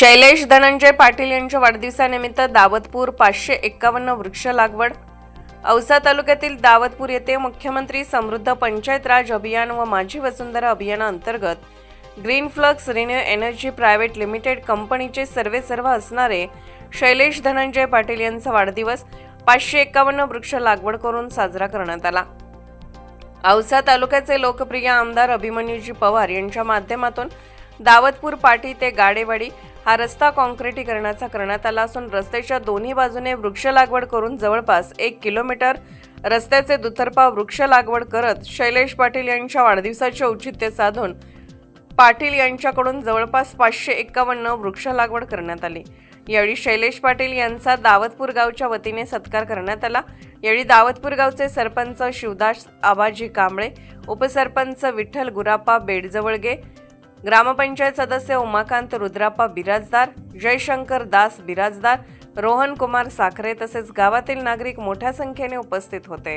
शैलेश धनंजय पाटील यांच्या वाढदिवसानिमित्त दावतपूर पाचशे एक्कावन्न वृक्ष लागवड. औसा तालुक्यातील दावतपूर येथे मुख्यमंत्री समृद्ध पंचायत राज अभियान व माझी वसुंधरा अभियानाअंतर्गत Green Flux Renew Energy Private Limited कंपनीचे सर्वे सर्व असणारे शैलेश धनंजय पाटील यांचा वाढदिवस पाचशे एक्कावन्न वृक्ष लागवड करून साजरा करण्यात आला. औसा तालुक्याचे लोकप्रिय आमदार अभिमन्यूजी पवार यांच्या माध्यमातून दावतपूर पाटी ते गाडेवाडी हा रस्ता काँक्रिटीकरणाचा करण्यात आला असून रस्त्याच्या दोन्ही बाजूने वृक्ष लागवड करून जवळपास एक किलोमीटर रस्त्याचे दुतर्फा वृक्ष लागवड करत शैलेश पाटील यांच्या वाढदिवसाचे औचित्य साधून पाटील यांच्याकडून जवळपास पाचशे एक्कावन्न वृक्ष लागवड करण्यात आली. यावेळी शैलेश पाटील यांचा दावतपूर गावच्या वतीने सत्कार करण्यात आला. यावेळी दावतपूर गावचे सरपंच शिवदास आबाजी कांबळे उपसरपंच विठ्ठल गुरापा बेडजवळगे ग्रामपंचायत सदस्य उमाकांत रुद्राप्पा बिराजदार जयशंकर दास बिराजदार रोहन कुमार साखरे तसेच गावातील नागरिक मोठ्या संख्येने उपस्थित होते.